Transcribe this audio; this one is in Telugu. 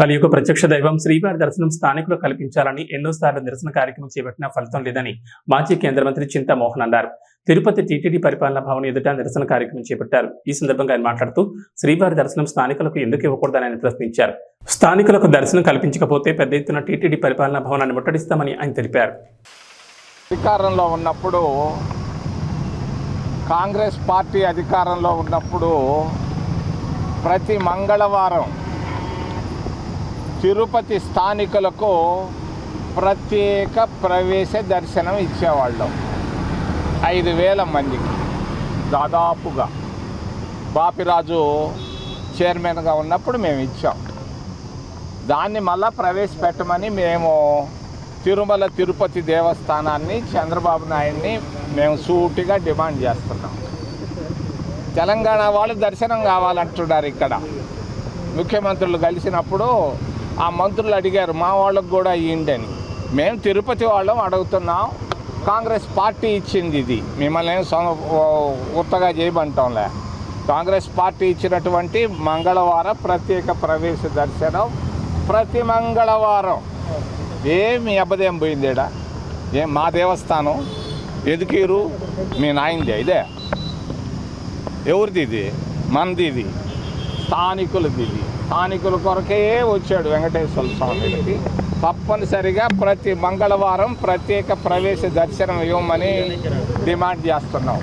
కలియుగ ప్రత్యక్ష దైవం శ్రీవారి దర్శనం స్థానికులు కల్పించాలని ఎన్నోసార్లు నిరసన కార్యక్రమం చేపట్టినా ఫలితం లేదని మాజీ కేంద్ర మంత్రి చింతామోహన్ అన్నారు. తిరుపతి టీటీడీ పరిపాలనా భవన్ ఎదుట నిరసన కార్యక్రమం చేపట్టారు. ఈ సందర్భంగా ఆయన మాట్లాడుతూ శ్రీవారి దర్శనం స్థానికులకు ఎందుకు ఇవ్వకూడదని ఆయన ప్రశ్నించారు. స్థానికులకు దర్శనం కల్పించకపోతే పెద్ద ఎత్తున టీటీడీ పరిపాలనా భవనాన్ని ముట్టడిస్తామని ఆయన తెలిపారు. అధికారంలో ఉన్నప్పుడు కాంగ్రెస్ పార్టీ అధికారంలో ఉన్నప్పుడు ప్రతి మంగళవారం తిరుపతి స్థానికులకు ప్రత్యేక ప్రవేశ దర్శనం ఇచ్చేవాళ్ళం. ఐదు వేల మందికి. దాదాపుగా బాపిరాజు చైర్మన్గా ఉన్నప్పుడు మేము ఇచ్చాం. దాన్ని మళ్ళా ప్రవేశపెట్టమని మేము తిరుమల తిరుపతి దేవస్థానాన్ని చంద్రబాబు నాయుడిని మేము సూటిగా డిమాండ్ చేస్తున్నాం. తెలంగాణ వాళ్ళు దర్శనం కావాలంటున్నారు ఇక్కడ. ముఖ్యమంత్రులు కలిసినప్పుడు ఆ మంత్రులు అడిగారు మా వాళ్ళకు కూడా ఇవ్వండి అని. మేము తిరుపతి వాళ్ళం అడుగుతున్నాం. కాంగ్రెస్ పార్టీ ఇచ్చింది ఇది. మిమ్మల్ని ఏం ఉత్తగా చేయమంటాంలే. కాంగ్రెస్ పార్టీ ఇచ్చినటువంటి మంగళవారం ప్రత్యేక ప్రవేశ దర్శనం ప్రతి మంగళవారం. ఏమి అబ్బదేం పోయిందేడా ఏం మా దేవస్థానం ఎదుకీరు మీ నాయనది ఇదే. ఎవరిది ఇది? మనది ఇది స్థానికులది ఇది. స్థానికుల కొరకే వచ్చాడు వెంకటేశ్వర స్వామికి. తప్పనిసరిగా ప్రతి మంగళవారం ప్రత్యేక ప్రవేశ దర్శనం ఇవ్వమని డిమాండ్ చేస్తున్నాం.